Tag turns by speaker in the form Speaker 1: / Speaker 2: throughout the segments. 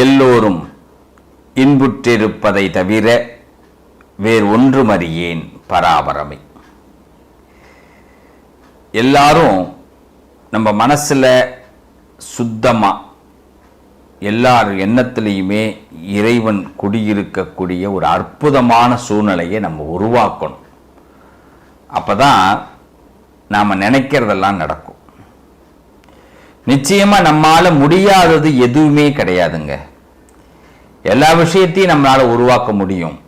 Speaker 1: எல்லோரும் இன்புற்றிருப்பதை தவிர வேறு ஒன்றுமறியேன் பராபரமை. எல்லாரும் நம்ம மனசுல சுத்தமாக எல்லார் எண்ணத்துலேயுமே இறைவன் குடியிருக்கக்கூடிய ஒரு அற்புதமான சூழ்நிலையை நம்ம உருவாக்கணும். அப்பதான் நாம் நினைக்கிறதெல்லாம் நடக்கும். நிச்சயமாக நம்மால் முடியாதது எதுவுமே கிடையாதுங்க. எல்லா விஷயத்தையும் நம்மளால் உருவாக்க முடியும்.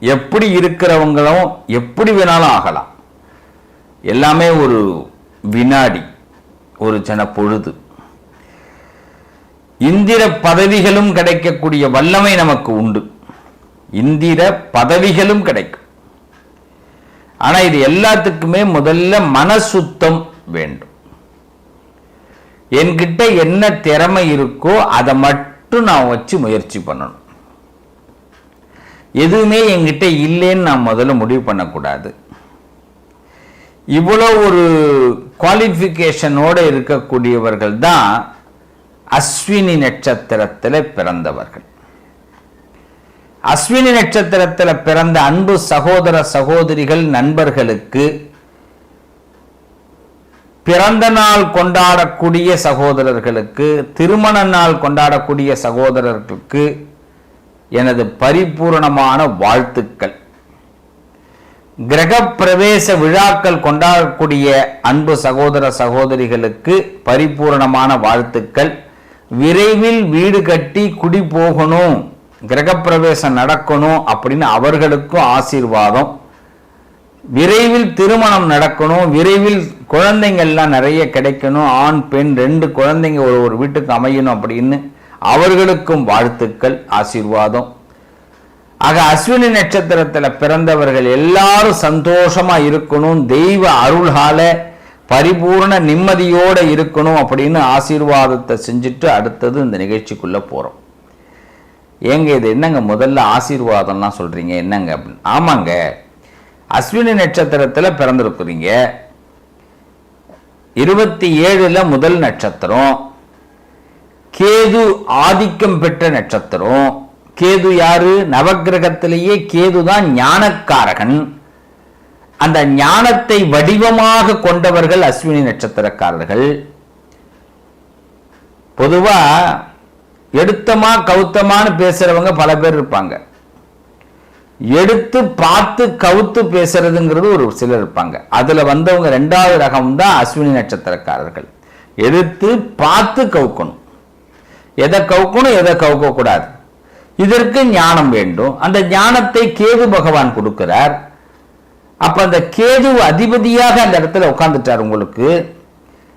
Speaker 1: எப்படி இருக்கிறவங்களும் எப்படி வேணாலும் ஆகலாம். எல்லாமே ஒரு வினாடி ஒரு சின்ன பொழுது. இந்திர பதவிகளும் கிடைக்கக்கூடிய வல்லமை நமக்கு உண்டு. இந்திர பதவிகளும் கிடைக்கும். ஆனால் இது எல்லாத்துக்குமே முதல்ல மன சுத்தம் வேண்டும். என்கிட்ட என்ன திறமை இருக்கோ அதை மட்டும் நான் வச்சு முயற்சி பண்ணணும். எதுவுமே என்கிட்ட இல்லைன்னு நான் முதல்ல முடிவு பண்ணக்கூடாது. இவ்வளோ ஒரு குவாலிஃபிகேஷனோட இருக்கக்கூடியவர்கள் தான் அஸ்வினி நட்சத்திரத்தில் பிறந்தவர்கள். அஸ்வினி நட்சத்திரத்தில் பிறந்த அன்பு சகோதர சகோதரிகள் நண்பர்களுக்கு பிறந்த நாள் கொண்டாடக்கூடிய சகோதரர்களுக்கு திருமண நாள் கொண்டாடக்கூடிய சகோதரர்களுக்கு எனது பரிபூரணமான வாழ்த்துக்கள். கிரக பிரவேச விழாக்கள் கொண்டாடக்கூடிய அன்பு சகோதர சகோதரிகளுக்கு பரிபூரணமான வாழ்த்துக்கள். விரைவில் வீடு கட்டி குடி போகணும் கிரகப்பிரவேசம் நடக்கணும் அப்படின்னு அவர்களுக்கும் ஆசீர்வாதம். விரைவில் திருமணம் நடக்கணும். விரைவில் குழந்தைங்கள்லாம் நிறைய கிடைக்கணும். ஆண் பெண் ரெண்டு குழந்தைங்க ஒரு ஒரு வீட்டுக்கு அமையணும் அப்படின்னு அவர்களுக்கும் வாழ்த்துக்கள் ஆசீர்வாதம். ஆக அஸ்வினி நட்சத்திரத்தில் பிறந்தவர்கள் எல்லாரும் சந்தோஷமா இருக்கணும். தெய்வ அருள்கால பரிபூர்ண நிம்மதியோடு இருக்கணும் அப்படின்னு ஆசீர்வாதத்தை செஞ்சுட்டு அடுத்தது இந்த நிகழ்ச்சிக்குள்ளே போகிறோம் ஏங்க இது என்னங்க முதல்ல ஆசீர்வாதம்லாம் சொல்கிறீங்க என்னங்க அப்படின்னு? ஆமாங்க. அஸ்வினி நட்சத்திரத்தில் பிறந்திருக்கிறீங்க. இருபத்தி ஏழில் முதல் நட்சத்திரம். கேது ஆதிக்கம் பெற்ற நட்சத்திரம். கேது யாரு? நவக்கிரகத்திலேயே கேது தான் ஞானக்காரகன். அந்த ஞானத்தை வடிவமாக கொண்டவர்கள் அஸ்வினி நட்சத்திரக்காரர்கள். பொதுவா எடுத்தமா கௌத்தமானு பேசுறவங்க பல பேர் இருப்பாங்க. எடுத்து பார்த்து கவுத்து பேசுறதுங்கிறது ஒரு சிலர் இருப்பாங்க. அதுல வந்தவங்க ரெண்டாவது ரகம் தான் அஸ்வினி நட்சத்திரக்காரர்கள். எடுத்து பார்த்து கவுக்கணும். எதை கவுக்கணும் எதை கவுக்க கூடாது இதற்கு ஞானம் வேண்டும். அந்த ஞானத்தை கேது பகவான் கொடுக்கிறார். அப்ப அந்த கேது அதிபதியாக அந்த இடத்துல உட்கார்ந்துட்டார் உங்களுக்கு.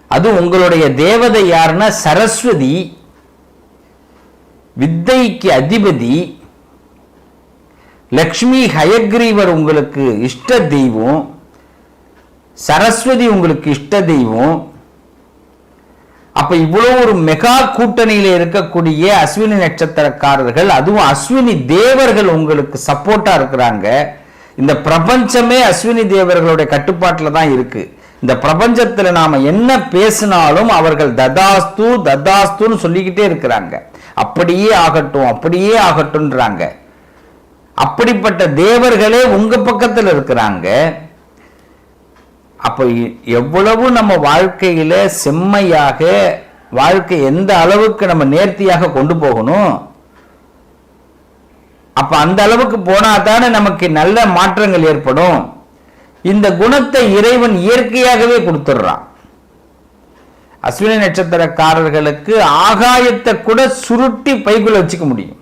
Speaker 1: அது உங்களுடைய தேவதை யாருன்னா சரஸ்வதி. வித்தைக்கு அதிபதி. லக்ஷ்மி ஹயக்ரீவர் உங்களுக்கு இஷ்ட தெய்வம் சரஸ்வதி உங்களுக்கு இஷ்ட தெய்வம். அப்ப இவ்வளவு ஒரு மெகா கூட்டணியில இருக்கக்கூடிய அஸ்வினி நட்சத்திரக்காரர்கள் அதுவும் அஸ்வினி தேவர்கள் உங்களுக்கு சப்போர்ட்டா இருக்கிறாங்க. இந்த பிரபஞ்சமே அஸ்வினி தேவர்களுடைய கட்டுப்பாட்டில் தான் இருக்கு. இந்த பிரபஞ்சத்தில் நாம என்ன பேசினாலும் அவர்கள் ததாஸ்து ததாஸ்துன்னு சொல்லிக்கிட்டே இருக்கிறாங்க. அப்படியே ஆகட்டும் அப்படியே ஆகட்டும்ன்றாங்க. அப்படிப்பட்ட தேவர்களே உங்க பக்கத்தில் இருக்கிறாங்க. அப்ப எவ்வளவு நம்ம வாழ்க்கையில செம்மையாக வாழ்க்கை எந்த அளவுக்கு நம்ம நேர்த்தியாக கொண்டு போகணும்? அப்ப அந்த அளவுக்கு போனா தானே நமக்கு நல்ல மாற்றங்கள் ஏற்படும். இந்த குணத்தை இறைவன் இயற்கையாகவே கொடுத்துடுறான். அஸ்வினி நட்சத்திரக்காரர்களுக்கு ஆகாயத்தை கூட சுருட்டி பைக்குள்ள வச்சுக்க முடியும்.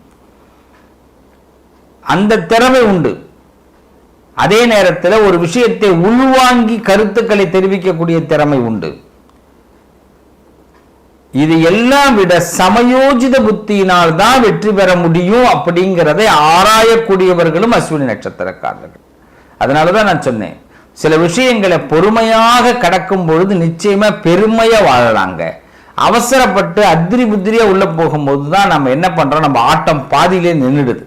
Speaker 1: அந்த திறமை உண்டு. அதே நேரத்தில் ஒரு விஷயத்தை உள்வாங்கி கருத்துக்களை தெரிவிக்கக்கூடிய திறமை உண்டு. இது எல்லாம் விட சமயோஜித புத்தியினால் தான் வெற்றி பெற முடியும் அப்படிங்கிறதை ஆராயக்கூடியவர்களும் அஸ்வினி நட்சத்திரக்காரர்கள். அதனாலதான் நான் சொன்னேன் சில விஷயங்களை பொறுமையாக கடக்கும் பொழுது நிச்சயமா பெருமையா வாழலாங்க. அவசரப்பட்டு அத்திரி புத்திரியா உள்ள போகும்போது தான் நம்ம என்ன பண்றோம்? நம்ம ஆட்டம் பாதியிலே நின்றுடுது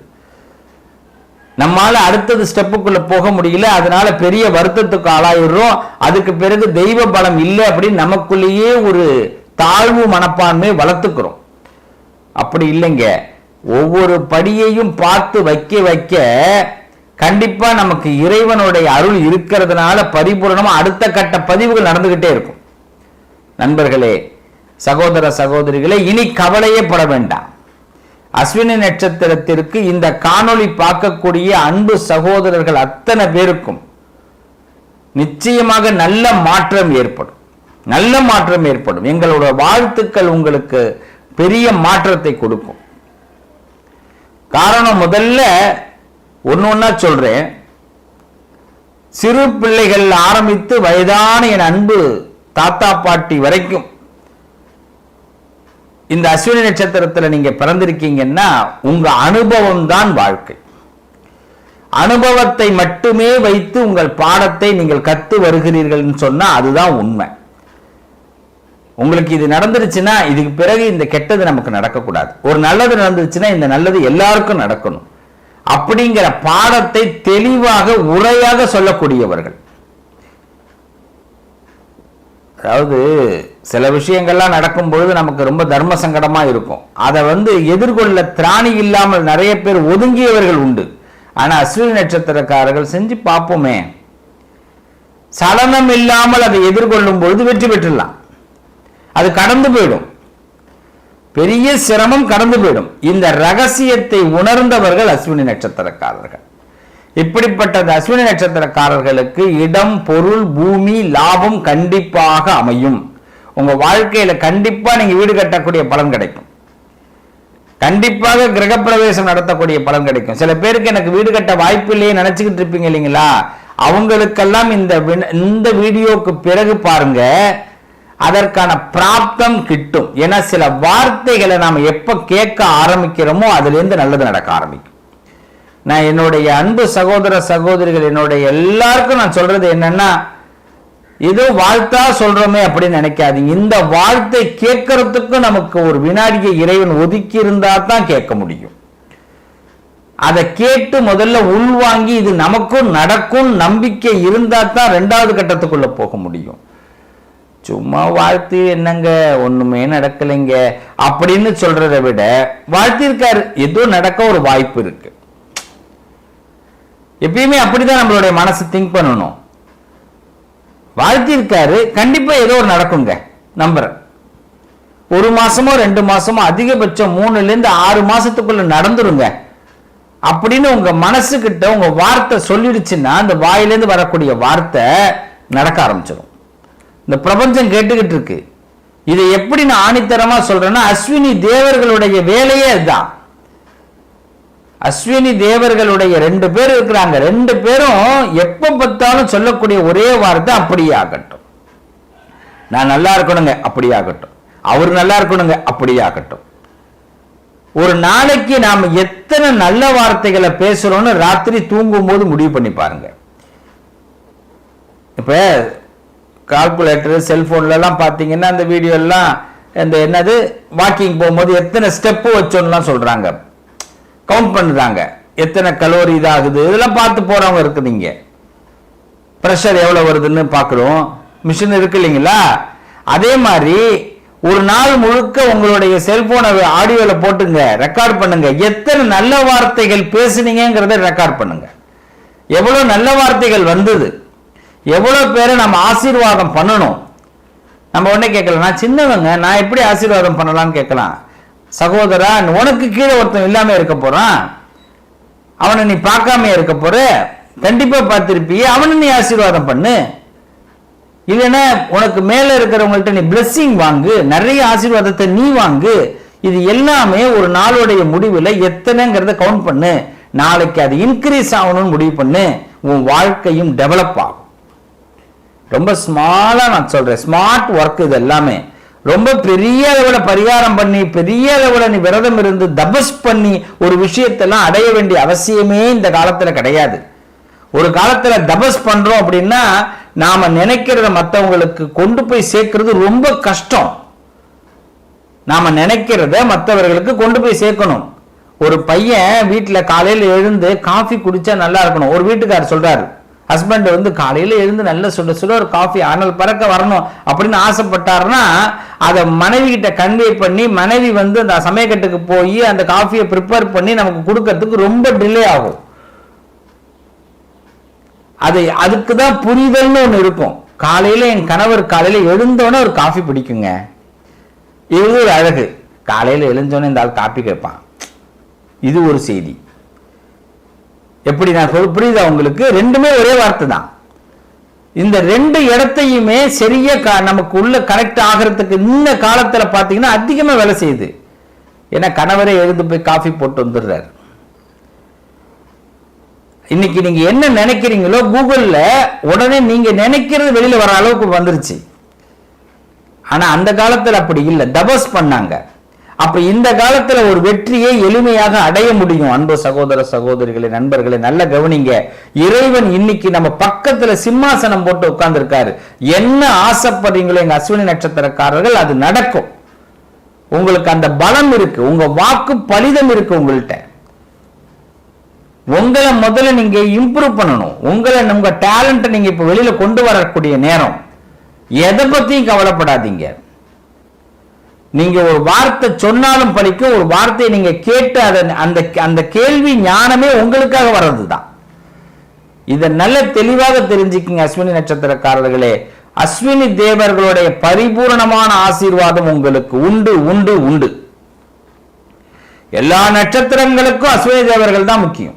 Speaker 1: நம்மால அடுத்தது ஸ்டெப்புக்குள்ள போக முடியல. அதனால பெரிய வருத்தத்துக்கு ஆளாயிடுறோம். அதுக்கு பிறகு தெய்வ பலம் இல்லை அப்படின்னு நமக்குள்ளேயே ஒரு தாழ்வு மனப்பான்மை வளர்த்துக்கிறோம். அப்படி இல்லைங்க. ஒவ்வொரு படியையும் பார்த்து வைக்க வைக்க கண்டிப்பா நமக்கு இறைவனுடைய அருள் இருக்கிறதுனால பரிபூரணமாக அடுத்த கட்ட பதிவுகள் நடந்துகிட்டே இருக்கும். நண்பர்களே சகோதர சகோதரிகளே இனி கவலையே பட வேண்டாம். அஸ்வினி நட்சத்திரத்திற்கு இந்த காணொளி பார்க்கக்கூடிய அன்பு சகோதரர்கள் அத்தனை பேருக்கும் நிச்சயமாக நல்ல மாற்றம் ஏற்படும். நல்ல மாற்றம் ஏற்படும். எங்களோட வாழ்த்துக்கள் உங்களுக்கு பெரிய மாற்றத்தை கொடுக்கும். காரணம் முதல்ல ஒன்று ஒன்றா சொல்றேன். சிறு பிள்ளைகள் ஆரம்பித்து வயதான என் அன்பு தாத்தா பாட்டி வரைக்கும் இந்த அஸ்வினி நட்சத்திரத்தில் நீங்க பிறந்திருக்கீங்கன்னா உங்க அனுபவம் தான் வாழ்க்கை. அனுபவத்தை மட்டுமே வைத்து உங்கள் பாடத்தை நீங்கள் கத்து வருகிறீர்கள்னு சொன்னா அதுதான் உண்மை. உங்களுக்கு இது நடந்துருச்சுன்னா இதுக்கு பிறகு இந்த கெட்டது நமக்கு நடக்கக்கூடாது. ஒரு நல்லது நடந்துருச்சுன்னா இந்த நல்லது எல்லாருக்கும் நடக்கணும். அப்படிங்கிற பாடத்தை தெளிவாக உரையாக சொல்லக்கூடியவர்கள். அதாவது சில விஷயங்கள்லாம் நடக்கும் பொழுது நமக்கு ரொம்ப தர்ம சங்கடமா இருக்கும். அதை வந்து எதிர்கொள்ள திராணி இல்லாமல் நிறைய பேர் ஒதுங்கியவர்கள் உண்டு. ஆனா அஸ்வினி நட்சத்திரக்காரர்கள் செஞ்சு பார்ப்போமே. சலனம் இல்லாமல் அதை எதிர்கொள்ளும் பொழுது வெற்றி பெற்றுடலாம். அது கடந்து போயிடும். பெரிய சிரமம் கடந்து போயிடும். இந்த ரகசியத்தை உணர்ந்தவர்கள் அஸ்வினி நட்சத்திரக்காரர்கள். இப்படிப்பட்ட அஸ்வினி நட்சத்திரக்காரர்களுக்கு இடம் பொருள் பூமி லாபம் கண்டிப்பாக அமையும். உங்கள் வாழ்க்கையில கண்டிப்பா நீங்க வீடு கட்டக்கூடிய பலன் கிடைக்கும். கண்டிப்பாக கிரகப்பிரவேசம் நடத்தக்கூடிய பலன் கிடைக்கும். சில பேருக்கு எனக்கு வீடு கட்ட வாய்ப்பு இல்லையே நினச்சிக்கிட்டு இருப்பீங்க இல்லைங்களா? அவங்களுக்கெல்லாம் இந்த இந்த வீடியோக்கு பிறகு பாருங்க அதற்கான பிராப்தம் கிட்டும். ஏன்னா சில வார்த்தைகளை நாம் எப்போ கேட்க ஆரம்பிக்கிறோமோ அதுலேருந்து நல்லது நடக்க ஆரம்பிக்கும். நான் என்னுடைய அன்பு சகோதர சகோதரிகள் என்னுடைய எல்லாருக்கும் நான் சொல்றது என்னன்னா ஏதோ வாழ்த்தா சொல்றோமே அப்படின்னு நினைக்காதீங்க. இந்த வாழ்த்தை கேட்கறதுக்கு நமக்கு ஒரு வினாடியை இறைவன் ஒதுக்கி இருந்தா தான் கேட்க முடியும். அதை கேட்டு முதல்ல உள்வாங்கி இது நமக்கும் நடக்கும் நம்பிக்கை இருந்தா தான் ரெண்டாவது கட்டத்துக்குள்ள போக முடியும். சும்மா வாழ்த்து என்னங்க ஒண்ணுமே நடக்கலைங்க அப்படின்னு சொல்றதை விட வாழ்த்திருக்காரு. ஏதோ நடக்க ஒரு வாய்ப்பு இருக்கு. எப்பயுமே அப்படிதான் நம்மளுடைய மனசு திங்க் பண்ணணும். வாழ்த்திருக்காரு கண்டிப்பா ஏதோ ஒரு நடக்குங்க. நம்புறேன். ஒரு மாசமோ ரெண்டு மாசமோ அதிகபட்சம் மூணுல இருந்து ஆறு மாசத்துக்குள்ள நடந்துருங்க. அப்படின்னு உங்க மனசுக்கிட்ட உங்க வார்த்தை சொல்லிடுச்சுன்னா அந்த வாயிலேருந்து வரக்கூடிய வார்த்தை நடக்க ஆரம்பிச்சிடும் இந்த பிரபஞ்சம் கேட்டுக்கிட்டு இருக்கு. இதை எப்படி நான் ஆணித்தரமா சொல்றேன்னா அஸ்வினி தேவர்களுடைய வேலையே அதுதான். அஸ்வினி தேவர்களுடைய ரெண்டு பேர் இருக்கிறாங்க. ரெண்டு பேரும் எப்ப பார்த்தாலும் சொல்லக்கூடிய ஒரே வார்த்தை அப்படியாகட்டும். நான் நல்லா இருக்கணுங்க அப்படியாகட்டும். அவர் நல்லா இருக்கணுங்க அப்படியாகட்டும். ஒரு நாளைக்கு நாம் எத்தனை நல்ல வார்த்தைகளை பேசுறோம்னு ராத்திரி தூங்கும் போது முடிவு பண்ணி பாருங்க. இப்ப கால்குலேட்டர் செல்ஃபோன்லலாம் பார்த்தீங்கன்னா அந்த வீடியோ எல்லாம் இந்த என்னது வாக்கிங் போகும்போது எத்தனை ஸ்டெப்பு வச்சோன்னுலாம் சொல்றாங்க. கவுண்ட் பண்ணுறாங்க எத்தனை கலோரி இதாகுது? இதெல்லாம் பார்த்து போகிறவங்க இருக்குதுங்க ப்ரெஷர் எவ்வளோ வருதுன்னு பார்க்குறோம். மிஷின் இருக்கு இல்லைங்களா? அதே மாதிரி ஒரு நாள் முழுக்க உங்களுடைய செல்போனை ஆடியோவில் போட்டுங்க. ரெக்கார்ட் பண்ணுங்க. எத்தனை நல்ல வார்த்தைகள் பேசுனீங்கிறத ரெக்கார்ட் பண்ணுங்க. எவ்வளோ நல்ல வார்த்தைகள் வந்தது? எவ்வளோ பேரை நம்ம ஆசீர்வாதம் பண்ணணும்? நம்ம உடனே கேட்கலாம் நான் சின்னவங்க நான் எப்படி ஆசீர்வாதம் பண்ணலாம்னு கேட்கலாம்? சகோதரா உனக்கு கீழே ஒருத்தன் இல்லாம இருக்க போறான். அவனை நீ பார்க்காம இருக்க போற. கண்டிப்பா பார்த்திருப்பிய. அவனை நீ ஆசீர்வாதம் பண்ணு. இல்லைன்னா உனக்கு மேல இருக்கிறவங்கள்ட்ட நீ பிளஸ்ஸிங் வாங்கு. நிறைய ஆசீர்வாதத்தை நீ வாங்கு. இது எல்லாமே ஒரு நாளுடைய முடிவுல எத்தனைங்கிறத கவுண்ட் பண்ணு. நாளைக்கு அது இன்க்ரீஸ் ஆகணும்னு முடிவு பண்ணு. உன் வாழ்க்கையும் டெவலப் ஆகும். ரொம்ப ஸ்மாலா நான் சொல்றேன். ஸ்மார்ட் ஒர்க் இது எல்லாமே. ரொம்ப பெரிய அளவில் பரிகாரம் பண்ணி பெரிய அளவில் நீ விரதம் இருந்து தபஸ் பண்ணி ஒரு விஷயத்தெல்லாம் அடைய வேண்டிய அவசியமே இந்த காலத்தில் கிடையாது. ஒரு காலத்தில் தபஸ் பண்ணுறோம் அப்படின்னா நாம் நினைக்கிறத மற்றவங்களுக்கு கொண்டு போய் சேர்க்கறது ரொம்ப கஷ்டம். நாம் நினைக்கிறத மற்றவர்களுக்கு கொண்டு போய் சேர்க்கணும். ஒரு பையன் வீட்டில் காலையில் எழுந்து காஃபி குடித்தா நல்லா இருக்கணும். ஒரு வீட்டுக்காரர் சொல்கிறாரு ஹஸ்பண்ட் வந்து காலையில் எழுந்து நல்ல சுட சுட ஒரு காஃபி அனல் பறக்க வரணும் அப்படின்னு ஆசைப்பட்டாருன்னா அதை மனைவி கிட்ட கன்வே பண்ணி மனைவி வந்து அந்த சமயக்கட்டுக்கு போய் அந்த காஃபியை ப்ரிப்பேர் பண்ணி நமக்கு கொடுக்கறதுக்கு ரொம்ப டிலே ஆகும். அதை அதுக்கு தான் புரிதல்னு ஒன்று இருக்கும். காலையில் என் கணவர் காலையில் எழுந்தோன்னே ஒரு காஃபி பிடிக்குங்க. இது ஒரு அழகு. காலையில் எழுந்தோன்னே இந்த ஆள் காப்பி கேட்பான். இது ஒரு செய்தி. எப்படி நான் சொல் புரியுதா உங்களுக்கு? ரெண்டுமே ஒரே வார்த்தை தான் இந்த ரெண்டு இடத்தையுமே சரியா நமக்கு உள்ள கனெக்ட் ஆகிறதுக்கு இந்த காலத்தில் பார்த்தீங்கன்னா அதிகமாக வேலை செய்யுது. ஏன்னா கணவரே எழுந்து போய் காஃபி போட்டு வந்துடுறாரு. இன்னைக்கு நீங்க என்ன நினைக்கிறீங்களோ கூகுள்ல உடனே நீங்க நினைக்கிறது வெளியில வர அளவுக்கு வந்துருச்சு. ஆனா அந்த காலத்தில் அப்படி இல்லை. தபஸ் பண்ணாங்க. அப்ப இந்த காலத்துல ஒரு வெற்றியை எளிமையாக அடைய முடியும். அன்பு சகோதர சகோதரிகளை நண்பர்களை நல்ல கவனிங்க. இறைவன் இன்னைக்கு நம்ம பக்கத்துல சிம்மாசனம் போட்டு உட்கார்ந்துருக்காரு. என்ன ஆசைப்படுறீங்களோ எங்க அஸ்வினி நட்சத்திரக்காரர்கள் அது நடக்கும். உங்களுக்கு அந்த பலம் இருக்கு உங்க வாக்கு பலிதம் இருக்கு உங்கள்கிட்ட உங்களை முதல்ல நீங்க இம்ப்ரூவ் பண்ணணும். உங்களை உங்க டேலண்ட்டை நீங்க இப்ப வெளியில கொண்டு வரக்கூடிய நேரம். எதை பத்தியும் கவலைப்படாதீங்க. நீங்க ஒரு வார்த்தை சொன்னாலும் பலிக்கும் ஒரு வார்த்தையை நீங்க கேட்டு அதை அந்த அந்த கேள்வி ஞானமே உங்களுக்காக வர்றதுதான். இதை நல்ல தெளிவாக தெரிஞ்சுக்கிங்க அஸ்வினி நட்சத்திரக்காரர்களே. அஸ்வினி தேவர்களுடைய பரிபூரணமான ஆசீர்வாதம் உங்களுக்கு உண்டு உண்டு உண்டு. எல்லா நட்சத்திரங்களுக்கும் அஸ்வினி தேவர்கள் தான் முக்கியம்.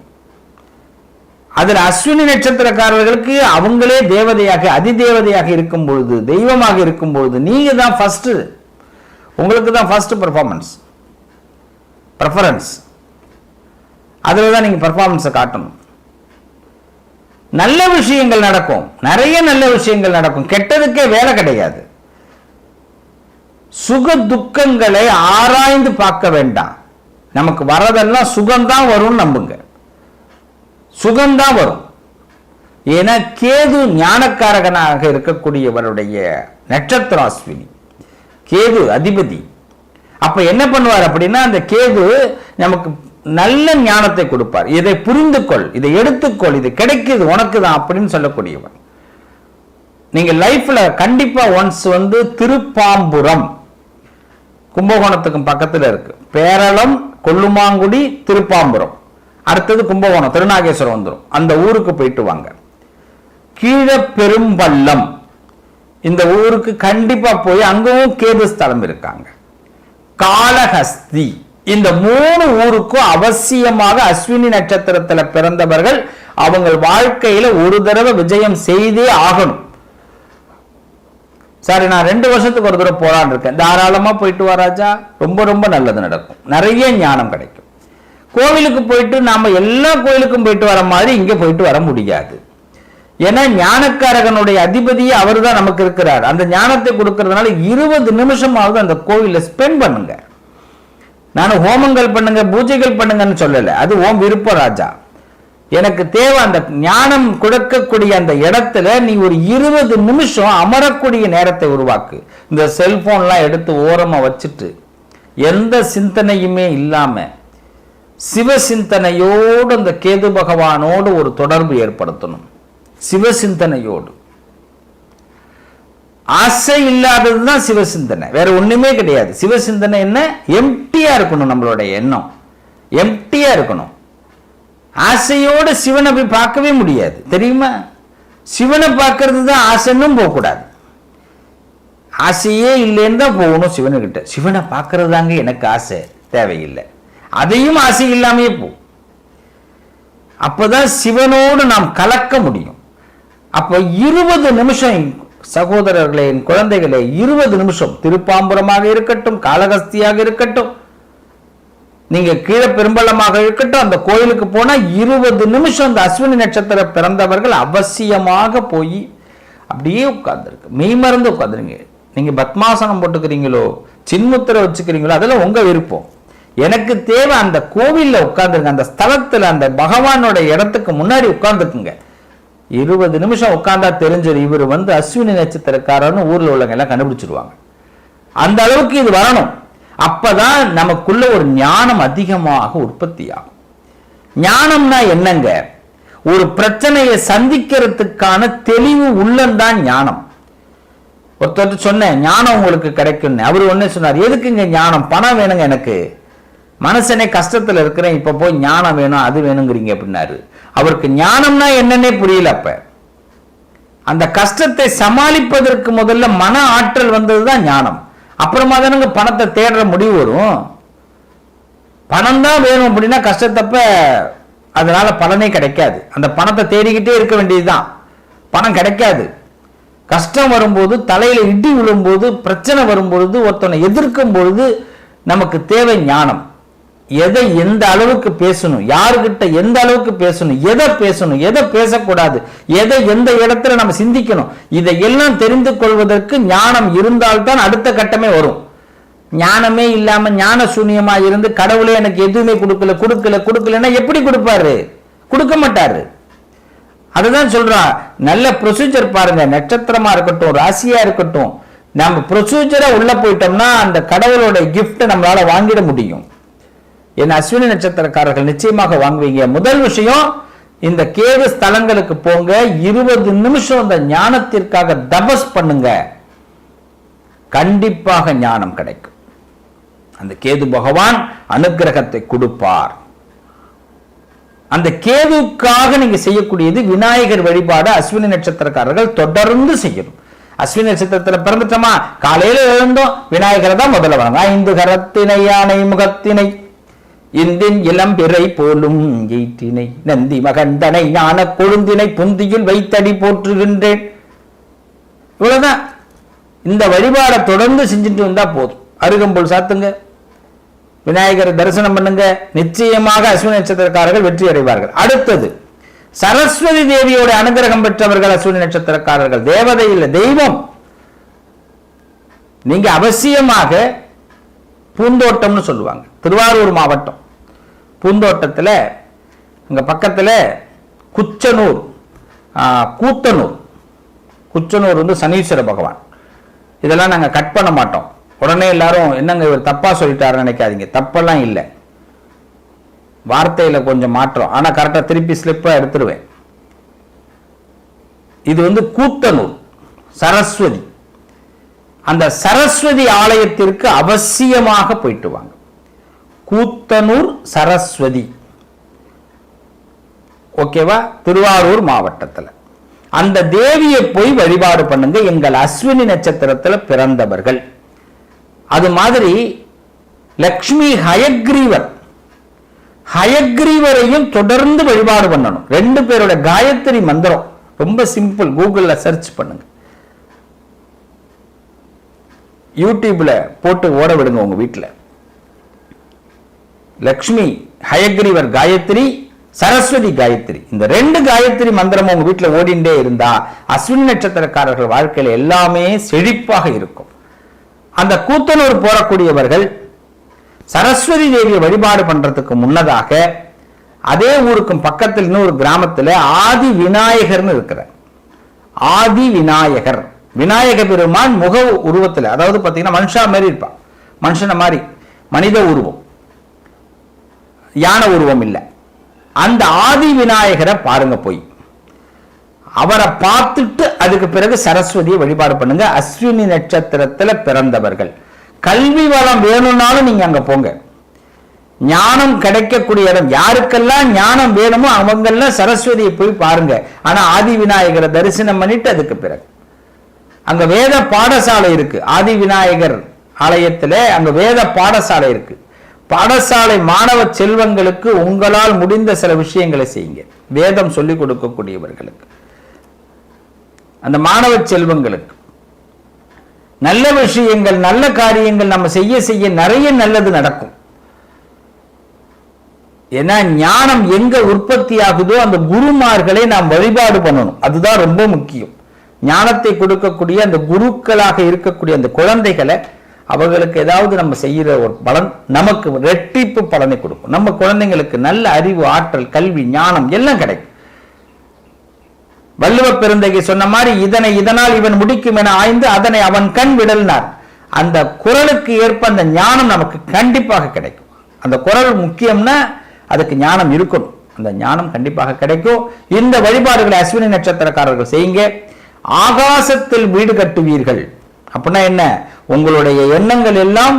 Speaker 1: அதில் அஸ்வினி நட்சத்திரக்காரர்களுக்கு அவங்களே தேவதையாக அதிதேவதையாக இருக்கும் பொழுது தெய்வமாக இருக்கும் பொழுது நீங்க தான் ஃபர்ஸ்ட் உங்களுக்கு தான் ஃபர்ஸ்ட் பெர்ஃபார்மன்ஸ் ப்ரெஃபரன்ஸ் அதில் தான் நீங்கள் பெர்ஃபார்மன்ஸை காட்டணும். நல்ல விஷயங்கள் நடக்கும். நிறைய நல்ல விஷயங்கள் நடக்கும். கெட்டதுக்கே வேலை கிடையாது. சுக துக்கங்களை ஆராய்ந்து பார்க்க வேண்டாம். நமக்கு வரதெல்லாம் சுகம்தான் வரும்னு நம்புங்க. சுகம்தான் வரும். ஏன்னா கேது ஞானக்காரகனாக இருக்கக்கூடியவருடைய நட்சத்திர அஸ்வினி. கேது அதிபதி. அப்ப என்ன பண்ணுவார் அப்படின்னா அந்த கேது நமக்கு நல்ல ஞானத்தை கொடுப்பார். இதை புரிந்து கொள் இதை எடுத்துக்கொள் இது கிடைக்குது உனக்கு தான் அப்படின்னு சொல்லக்கூடியவர். நீங்க லைஃப்ல கண்டிப்பா ஒன்ஸ் வந்து திருப்பாம்புரம். கும்பகோணத்துக்கும் பக்கத்துல இருக்கு. பேரளம் கொல்லுமாங்குடி திருப்பாம்புரம். அடுத்தது கும்பகோணம் திருநாகேஸ்வரம் வந்துடும் அந்த ஊருக்கு போயிட்டு வாங்க. கீழ பெரும்பள்ளம். இந்த ஊருக்கு கண்டிப்பா போய் அங்கவும் கேது ஸ்தலம் இருக்காங்க. காளஹஸ்தி. இந்த மூணு ஊருக்கும் அவசியமாக அஸ்வினி நட்சத்திரத்துல பிறந்தவர்கள் அவங்க வாழ்க்கையில ஒரு தடவை விஜயம் செய்தே ஆகணும். சரி நான் ரெண்டு வருஷத்துக்கு ஒரு தடவை போலான்னு இருக்கேன். தாராளமா போயிட்டு வராஜா ரொம்ப ரொம்ப நல்லது நடக்கும். நிறைய ஞானம் கிடைக்கும். கோவிலுக்கு போயிட்டு நாம எல்லா கோயிலுக்கும் போயிட்டு வர மாதிரி இங்க போயிட்டு வர முடியாது. ஏன்னா ஞானக்காரகனுடைய அதிபதியே அவர் தான் நமக்கு இருக்கிறார். அந்த ஞானத்தை கொடுக்கறதுனால இருபது நிமிஷமாவது அந்த கோவிலில் ஸ்பெண்ட் பண்ணுங்க. நான் ஹோமங்கள் பண்ணுங்க பூஜைகள் பண்ணுங்கன்னு சொல்லலை. அது ஓம் விருப்ப ராஜா. எனக்கு தேவை அந்த ஞானம் கொடுக்கக்கூடிய அந்த இடத்துல நீ ஒரு இருபது நிமிஷம் அமரக்கூடிய நேரத்தை உருவாக்கு. இந்த செல்போன்லாம் எடுத்து ஓரமாக வச்சுட்டு எந்த சிந்தனையுமே இல்லாமல் சிவ சிந்தனையோடு அந்த கேது பகவானோடு ஒரு தொடர்பு ஏற்படுத்தணும். சிவசிந்தனையோடு. ஆசை இல்லாதது தான் சிவசிந்தனை. வேற ஒண்ணுமே கிடையாது. சிவசிந்தனை என்ன? எம்டியா இருக்கணும் நம்மளோட எண்ணம். எம்டியா இருக்கணும். ஆசையோட சிவனை போய் பார்க்கவே முடியாது. தெரியுமா? சிவனை பார்க்கறது தான் ஆசைன்னும் போகக்கூடாது. ஆசையே இல்லைன்னு தான் போகணும் சிவனுக்கிட்ட. சிவனை பார்க்கறது தாங்க எனக்கு ஆசை. தேவையில்லை. அதையும் ஆசை இல்லாமையே போ. அப்பதான் சிவனோடு நாம் கலக்க முடியும். அப்போ இருபது நிமிஷம் சகோதரர்களே என் குழந்தைகளே இருபது நிமிஷம். திருப்பாம்புரமாக இருக்கட்டும் காளகஸ்தியாக இருக்கட்டும். நீங்க கீழே பெரும்பள்ளமாக இருக்கட்டும் அந்த கோயிலுக்கு போனா இருபது நிமிஷம் அந்த அஸ்வினி நட்சத்திர பிறந்தவர்கள் அவசியமாக போய் அப்படியே உட்கார்ந்துருக்கு. மெய் மறந்து உட்காந்துருங்க நீங்க பத்மாசனம் போட்டுக்கிறீங்களோ சின்முத்திரை வச்சுக்கிறீங்களோ அதெல்லாம் உங்க விருப்பம். எனக்கு தேவை அந்த கோவிலில் உட்காந்துருங்க அந்த ஸ்தலத்தில் அந்த பகவானோட இடத்துக்கு முன்னாடி உட்காந்துருக்குங்க இருபது நிமிஷம் உட்காந்தா தெரிஞ்சிரு இவர் வந்து அஸ்வினி நட்சத்திரக்காரன்னு ஊரில் உள்ளவங்க எல்லாம் கண்டுபிடிச்சிருவாங்க. அந்த அளவுக்கு இது வரணும். அப்பதான் நமக்குள்ள ஒரு ஞானம் அதிகமாக உற்பத்தி ஆகும். ஞானம்னா என்னங்க? ஒரு பிரச்சனையை சந்திக்கிறதுக்கான தெளிவு உள்ளந்தான் ஞானம். ஒருத்தர் சொன்னேன் ஞானம் உங்களுக்கு கிடைக்கும்னு. அவர் ஒண்ணே சொன்னார் எதுக்குங்க ஞானம்? பணம் வேணுங்க எனக்கு. மனசனே கஷ்டத்தில் இருக்கிறேன். இப்போ போய் ஞானம் வேணும் அது வேணுங்கிறீங்க அப்படின்னாரு. அவருக்கு ஞானம்னா என்னன்னே புரியல அப்ப. அந்த கஷ்டத்தை சமாளிப்பதற்கு முதல்ல மன ஆற்றல் வந்தது தான் ஞானம். அப்புறமா தானுங்க பணத்தை தேடுற முடிவு வரும். பணம் தான் வேணும் அப்படின்னா கஷ்டத்தப்ப அதனால பலனே கிடைக்காது. அந்த பணத்தை தேடிக்கிட்டே இருக்க வேண்டியதுதான். பணம் கிடைக்காது. கஷ்டம் வரும்போது தலையில இடி விழும்போது பிரச்சனை வரும்பொழுது ஒருத்தனை எதிர்க்கும் பொழுது நமக்கு தேவை ஞானம். எதை எந்த அளவுக்கு பேசணும் யாருக்கிட்ட எந்த அளவுக்கு பேசணும் எதை பேசணும் எதை பேசக்கூடாது எதை எந்த இடத்துல நம்ம சிந்திக்கணும் இதை எல்லாம் தெரிந்து கொள்வதற்கு ஞானம் இருந்தால்தான் அடுத்த கட்டமே வரும். ஞானமே இல்லாம ஞான சூன்யமா இருந்து கடவுளே எனக்கு எதுவுமே கொடுக்கல கொடுக்கல கொடுக்கலன்னா எப்படி கொடுப்பாரு? கொடுக்க மாட்டாரு. அதுதான் சொல்றா நல்ல ப்ரொசீஜர் பாருங்க நட்சத்திரமா இருக்கட்டும் ராசியா இருக்கட்டும் நம்ம ப்ரொசீஜரா உள்ள போயிட்டோம்னா அந்த கடவுளோட gift நம்மளால வாங்கிட முடியும். என் அஸ்வினி நட்சத்திரக்காரர்கள் நிச்சயமாக வாங்குவீங்க. முதல் விஷயம் இந்த கேது ஸ்தலங்களுக்கு போங்க. இருபது நிமிஷம் இந்த ஞானத்திற்காக தபஸ் பண்ணுங்க. கண்டிப்பாக ஞானம் கிடைக்கும். அந்த கேது பகவான் அனுக்கிரகத்தை கொடுப்பார். அந்த கேதுக்காக நீங்க செய்யக்கூடியது விநாயகர் வழிபாடு அஸ்வினி நட்சத்திரக்காரர்கள் தொடர்ந்து செய்யணும். அஸ்வினி நட்சத்திரத்தில் பிறந்துட்டோமா? காலையில எழுந்தோம். விநாயகரை தான் முதல்ல வணங்க ஐந்து கரத்தினை யானை முகத்தினை. இந்தின் இளம் பிறை போலும் எயிற்றினை நந்தி மகந்தனை ஞான கொழுந்தினை புந்தியில் வைத்தடி போற்றுகின்றேன். இவ்வளவுதான். இந்த வழிபாடை தொடர்ந்து செஞ்சுட்டு வந்தா போதும். அருகம்புல் சாத்துங்க. விநாயகரை தரிசனம் பண்ணுங்க. நிச்சயமாக அஸ்வினி நட்சத்திரக்காரர்கள் வெற்றி அடைவார்கள். அடுத்தது சரஸ்வதி தேவியோட அனுகிரகம் பெற்றவர்கள் அஸ்வினி நட்சத்திரக்காரர்கள். தேவதை இல்லை தெய்வம். நீங்க அவசியமாக பூந்தோட்டம்னு சொல்லுவாங்க. திருவாரூர் மாவட்டம். பூந்தோட்டத்தில் இங்கே பக்கத்தில் குச்சனூர் கூத்தனூர். குச்சனூர் வந்து சனீஸ்வர பகவான். இதெல்லாம் நாங்கள் கட் பண்ண மாட்டோம். உடனே எல்லாரும் என்னங்க இவர் தப்பாக சொல்லிட்டாருன்னு நினைக்காதீங்க. தப்பெல்லாம் இல்லை. வார்த்தையில் கொஞ்சம் மாற்றம். ஆனால் கரெக்டாக திருப்பி ஸ்லிப்பாக எடுத்துருவேன். இது வந்து கூத்தனூர். சரஸ்வதி. அந்த சரஸ்வதி ஆலயத்திற்கு அவசியமாக போயிட்டு வாங்க. கூத்தனூர் சரஸ்வதி. ஓகேவா திருவாரூர் மாவட்டத்தில். அந்த தேவியை போய் வழிபாடு பண்ணுங்க. எங்கள் அஸ்வினி நட்சத்திரத்தில் பிறந்தவர்கள். அது மாதிரி லக்ஷ்மி ஹயக்ரீவர். ஹயக்ரீவரையும் தொடர்ந்து வழிபாடு பண்ணணும். ரெண்டு பேரோட காயத்ரி மந்திரம். ரொம்ப சிம்பிள் கூகுளில் சர்ச் பண்ணுங்க. யூடியூப்ல போட்டு ஓட விடுங்க உங்க வீட்டில் லக்ஷ்மி ஹயக்ரீவர் காயத்ரி சரஸ்வதி காயத்ரி. இந்த ரெண்டு காயத்ரி மந்திரமும் உங்க வீட்டுல ஓடிண்டே இருந்தா அஸ்வின் நட்சத்திரக்காரர்கள் வாழ்க்கையில எல்லாமே செழிப்பாக இருக்கும். அந்த கூத்தனூர் போறக்கூடியவர்கள் சரஸ்வதி தேவியை வழிபாடு பண்றதுக்கு முன்னதாக அதே ஊருக்கும் பக்கத்தில் இன்னொரு கிராமத்துல ஆதி விநாயகர்னு இருக்கிறார். ஆதி விநாயகர் விநாயக பெருமான் முக உருவத்துல அதாவது பாத்தீங்கன்னா மனுஷா மாதிரி இருப்பான் மனுஷனை மாதிரி மனித உருவம். யானை உருவம் இல்லை. அந்த ஆதி விநாயகரை பாருங்க போய். அவரை பார்த்துட்டு அதுக்கு பிறகு சரஸ்வதியை வழிபாடு பண்ணுங்க. அஸ்வினி நட்சத்திரத்துல பிறந்தவர்கள். கல்வி வளம் வேணும்னாலும் நீங்க அங்க போங்க. ஞானம் கிடைக்கக்கூடிய இடம். யாருக்கெல்லாம் ஞானம் வேணுமோ அவங்கெல்லாம் சரஸ்வதியை போய் பாருங்க. ஆனா ஆதி விநாயகரை தரிசனம் பண்ணிட்டு அதுக்கு பிறகு. அங்க வேத பாடசாலை இருக்கு. ஆதி விநாயகர் ஆலயத்தில் அங்க வேத பாடசாலை இருக்கு. பாடசாலை மாணவ செல்வங்களுக்கு உங்களால் முடிந்த சில விஷயங்களை செய்யுங்க. வேதம் சொல்லிக் கொடுக்கக்கூடியவர்களுக்கு. அந்த மாணவ செல்வங்களுக்கு நல்ல விஷயங்கள் நல்ல காரியங்கள் நம்ம செய்ய செய்ய நிறைய நல்லது நடக்கும். ஏன்னா ஞானம் எங்க உற்பத்தி ஆகுதோ அந்த குருமார்களை நாம் வழிபாடு பண்ணணும். அதுதான் ரொம்ப முக்கியம். ஞானத்தை கொடுக்கக்கூடிய அந்த குருக்களாக இருக்கக்கூடிய அந்த குழந்தைகளை அவர்களுக்கு ஏதாவது நம்ம செய்யற ஒரு பலன் நமக்கு ரெட்டிப்பு பலனை கொடுக்கும். நம்ம குழந்தைங்களுக்கு நல்ல அறிவு ஆற்றல் கல்வி ஞானம் எல்லாம் கிடைக்கும். வள்ளுவ பெருந்தகை சொன்ன மாதிரி இதனை இதனால் இவன் முடிக்கும் என ஆய்ந்து அதனை அவன் கண் விடல்னார். அந்த குரலுக்கு ஏற்ப அந்த ஞானம் நமக்கு கண்டிப்பாக கிடைக்கும். அந்த குரல் முக்கியம்னா அதுக்கு ஞானம் இருக்கணும். அந்த ஞானம் கண்டிப்பாக கிடைக்கும். இந்த வழிபாடுகளை அஸ்வினி நட்சத்திரக்காரர்கள் செய்யுங்க. ஆகாசத்தில் வீடு கட்டுவீர்கள். அப்படின்னா என்ன? உங்களுடைய எண்ணங்கள் எல்லாம்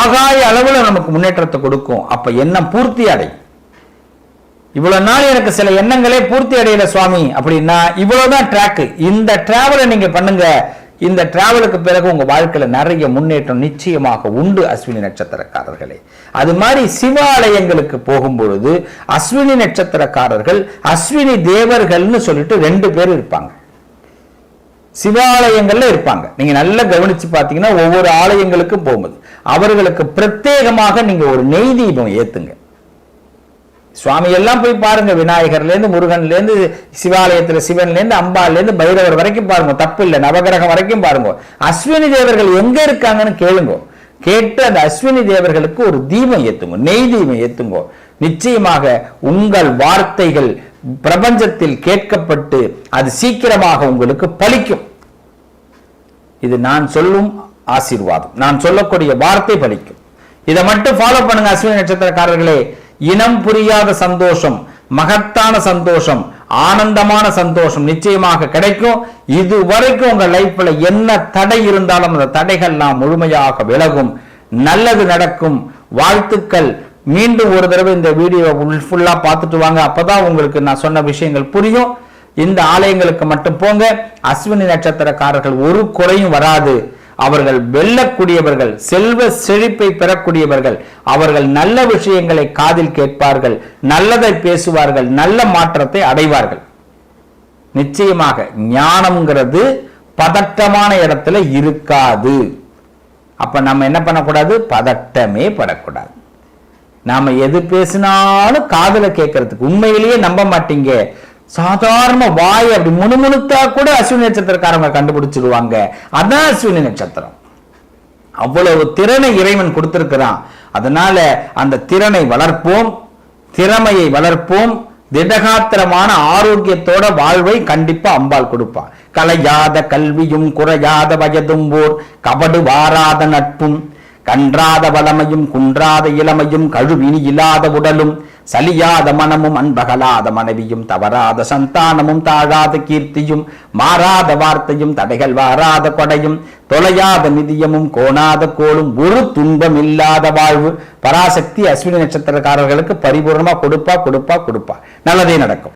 Speaker 1: ஆகாய அளவில் நமக்கு முன்னேற்றத்தை கொடுக்கும். அப்ப எண்ணம் பூர்த்தி அடை இவ்வளவு நாள் எனக்கு சில எண்ணங்களே பூர்த்தி அடையல சுவாமி. அப்படின்னா இவ்வளவுதான் ட்ராக்கு இந்த டிராவலை நீங்க பண்ணுங்க. இந்த டிராவலுக்கு பிறகு உங்க வாழ்க்கையில நிறைய முன்னேற்றம் நிச்சயமாக உண்டு அஸ்வினி நட்சத்திரக்காரர்களே. அது மாதிரி சிவாலயங்களுக்கு போகும் பொழுது அஸ்வினி நட்சத்திரக்காரர்கள் அஸ்வினி தேவர்கள்னு சொல்லிட்டு ரெண்டு பேர் இருப்பாங்க. சிவாலயங்கள்ல இருப்பாங்க. நீங்க நல்லா கவனிச்சு பார்த்தீங்கன்னா ஒவ்வொரு ஆலயங்களுக்கும் போகும்போது அவர்களுக்கு பிரத்யேகமாக நீங்க ஒரு நெய் தீபம் ஏத்துங்க. சுவாமி எல்லாம் போய் பாருங்க விநாயகர்ல இருந்து முருகன்ல இருந்து சிவாலயத்துல சிவன்ல இருந்து அம்பாள்ல இருந்து பைரவர் வரைக்கும் பாருங்க தப்பு இல்லை நவகிரகம் வரைக்கும் பாருங்க. அஸ்வினி தேவர்கள் எங்க இருக்காங்கன்னு கேளுங்க. கேட்டு அந்த அஸ்வினி தேவர்களுக்கு ஒரு தீபம் ஏத்துங்க நெய் தீபம் ஏத்துங்க. நிச்சயமாக உங்கள் வார்த்தைகள் பிரபஞ்சத்தில் கேட்கப்பட்டு அது சீக்கிரமாக உங்களுக்கு பலிக்கும். இது நான் சொல்லும் ஆசீர்வாதம். நான் சொல்லக்கூடிய வார்த்தை பலிக்கும். இதை மட்டும் ஃபாலோ பண்ணுங்க அஸ்வினி நட்சத்திரக்காரர்களே. இனம் புரியாத சந்தோஷம் மகத்தான சந்தோஷம் ஆனந்தமான சந்தோஷம் நிச்சயமாக கிடைக்கும். இது வரைக்கும் உங்க லைஃப்ல என்ன தடை இருந்தாலும் அந்த தடைகள்லாம் முழுமையாக விலகும். நல்லது நடக்கும். வாழ்த்துக்கள். மீண்டும் ஒரு தடவை இந்த வீடியோ ஃபுல்லா பார்த்துட்டு வாங்க. அப்போதான் உங்களுக்கு நான் சொன்ன விஷயங்கள் புரியும். இந்த ஆலயங்களுக்கு மட்டும் போங்க. அஸ்வினி நட்சத்திரக்காரர்கள் ஒரு குறையும் வராது. அவர்கள் வெல்லக்கூடியவர்கள் செல்வ செழிப்பை பெறக்கூடியவர்கள். அவர்கள் நல்ல விஷயங்களை காதில் கேட்பார்கள் நல்லதை பேசுவார்கள் நல்ல மாற்றத்தை அடைவார்கள். நிச்சயமாக ஞானம்ங்கிறது பதட்டமான இடத்துல இருக்காது. அப்ப நம்ம என்ன பண்ணக்கூடாது? பதட்டமே படக்கூடாது. நாம எது பேசினாலும் காதல கேட்கறதுக்கு உண்மையிலேயே நம்ப மாட்டீங்க. சாதாரண வாய் அப்படி முணுமுணுத்தா கூட அஸ்வினி நட்சத்திரக்காரங்க கண்டுபிடிச்சிடுவாங்க அதான் அஸ்வினி நட்சத்திரம். அவ்வளவு திறனை இறைவன் கொடுத்திருக்கிறான். அதனால அந்த திறனை வளர்ப்போம். திறமையை வளர்ப்போம். திடகாத்திரமான ஆரோக்கியத்தோட வாழ்வை கண்டிப்பா அம்பாள் கொடுப்பான் கலையாத கல்வியும் குறையாத வயதும் ஓர் கபடு வாராத நட்பும். கன்றாத வளமையும் குன்றாத இளமையும் கழுவினி இல்லாத உடலும் சலியாத மனமும் அன்பகலாத மனைவியும் தவறாத சந்தானமும் தாழாத கீர்த்தியும் மாறாத வார்த்தையும் தடைகள் வாராத கொடையும் தொலையாத நிதியமும் கோணாத கோளும் ஒரு துன்பம் இல்லாத வாழ்வு பராசக்தி அஸ்வினி நட்சத்திரக்காரர்களுக்கு பரிபூர்ணமா கொடுப்பா கொடுப்பா கொடுப்பா. நல்லதே நடக்கும்.